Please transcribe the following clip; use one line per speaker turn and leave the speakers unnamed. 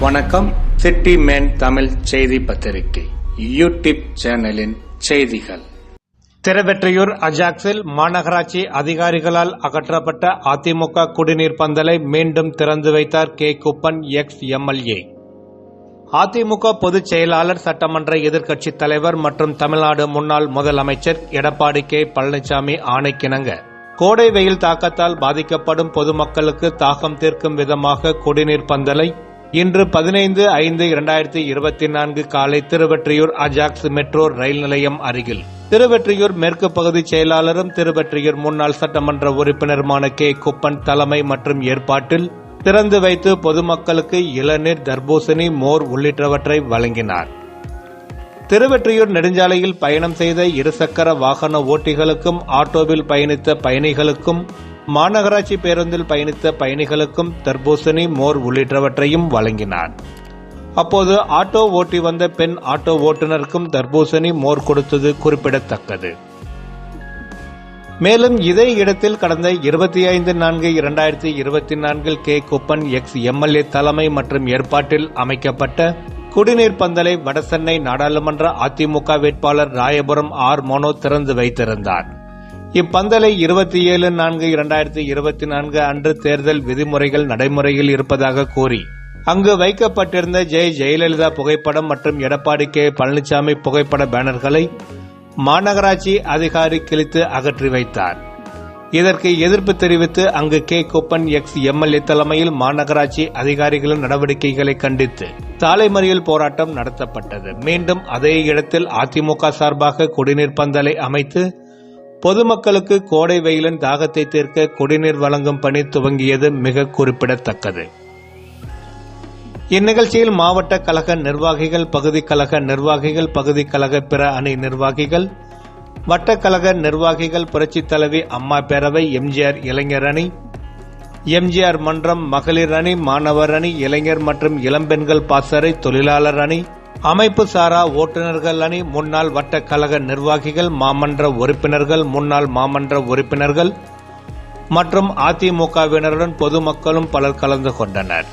வணக்கம். City man Tamil செய்தி பத்திரிகை. யூடியூப் சேனலின் செய்திகள். திருவெற்றியூர் அஜாக்ஸில் மாநகராட்சி அதிகாரிகளால் அகற்றப்பட்ட அதிமுக குடிநீர் பந்தலை மீண்டும் திறந்து வைத்தார் K. Kuppan ex MLA AIADMK பொதுச் செயலாளர் சட்டமன்ற எதிர்க்கட்சித் தலைவர் மற்றும் தமிழ்நாடு முன்னாள் முதலமைச்சர் எடப்பாடி கே. பழனிசாமி ஆணைக்கிணங்க. கோடை வெயில் தாக்கத்தால் பாதிக்கப்படும் பொதுமக்களுக்கு தாகம் தீர்க்கும் விதமாக குடிநீர் பந்தலை இன்று பதினைந்து ஐந்து இரண்டாயிரத்தி இருபத்தி நான்கு காலை திருவெற்றியூர் அஜாக்ஸ் மெட்ரோ ரயில் நிலையம் அருகில். திருவெற்றியூர் மேற்கு பகுதி செயலாளரும் திருவெற்றியூர் முன்னாள் சட்டமன்ற உறுப்பினருமான கே. குப்பன் தலைமை மற்றும் ஏற்பாட்டில் திறந்து வைத்து பொதுமக்களுக்கு இளநீர் தர்பூசணி மோர் உள்ளிட்டவற்றை வழங்கினார். திருவெற்றியூர் நெடுஞ்சாலையில் பயணம் செய்த இருசக்கர வாகன ஓட்டிகளுக்கும் ஆட்டோவில் பயணித்த பயணிகளுக்கும் மாநகராட்சி பேருந்தில் பயணித்த பயணிகளுக்கும் தர்பூசணி மோர் உள்ளிட்டவற்றையும் வழங்கினார் அப்போது ஆட்டோ ஓட்டி வந்த பெண் ஆட்டோ ஓட்டுநருக்கும் தர்பூசணி மோர் கொடுத்தது குறிப்பிடத்தக்கது. மேலும் இதே இடத்தில் கடந்த இருபத்தி ஐந்து நான்கு இரண்டாயிரத்தி இருபத்தி நான்கில் கே. குப்பன் எக்ஸ். எம்எல்ஏ தலைமை மற்றும் ஏற்பாட்டில் அமைக்கப்பட்ட குடிநீர் பந்தலை வடசென்னை நாடாளுமன்ற அதிமுக வேட்பாளர் ராயபுரம் ஆர். மோனோ திறந்து வைத்திருந்தார். இப்பந்தலை இருபத்தி ஏழு நான்கு இரண்டாயிரத்தி இருபத்தி நான்கு அன்று தேர்தல் விதிமுறைகள் நடைமுறையில் இருப்பதாக கூறி அங்கு வைக்கப்பட்டிருந்த ஜெய் ஜெயலலிதா புகைப்படம் மற்றும் எடப்பாடி கே. பழனிசாமி புகைப்பட பேனர்களை மாநகராட்சி அதிகாரி கிழித்து அகற்றி வைத்தார். இதற்கு எதிர்ப்பு தெரிவித்து அங்கு கே. குப்பன் எக்ஸ். எம்எல்ஏ தலைமையில் மாநகராட்சி அதிகாரிகளின் நடவடிக்கைகளை கண்டித்து சாலை மறியல் போராட்டம் நடத்தப்பட்டது. மீண்டும் அதே இடத்தில் அதிமுக சார்பாக குடிநீர் பந்தலை அமைத்து பொதுமக்களுக்கு கோடை வெயிலின் தாகத்தை தீர்க்க குடிநீர் வழங்கும் பணி துவங்கியது மிக குறிப்பிடத்தக்கது. இந்நிகழ்ச்சியில் மாவட்ட கழக நிர்வாகிகள் பகுதி கழக நிர்வாகிகள் பகுதி கழக பிற அணி நிர்வாகிகள் வட்டக்கழக நிர்வாகிகள் புரட்சித் தலைவி அம்மா பேரவை எம்ஜிஆர் இளைஞர் அணி எம்ஜிஆர் மன்றம் மகளிர் அணி மாணவர் அணி இளைஞர் மற்றும் இளம்பெண்கள் பாசறை தொழிலாளர் அணி அமைப்பு சாரா ஓட்டுநர்கள் அணி முன்னாள் வட்டக்கழக நிர்வாகிகள் மாமன்ற உறுப்பினர்கள் முன்னாள் மாமன்ற உறுப்பினர்கள் மற்றும் அதிமுகவினருடன் பொதுமக்களும் பலர் கலந்து கொண்டனர்.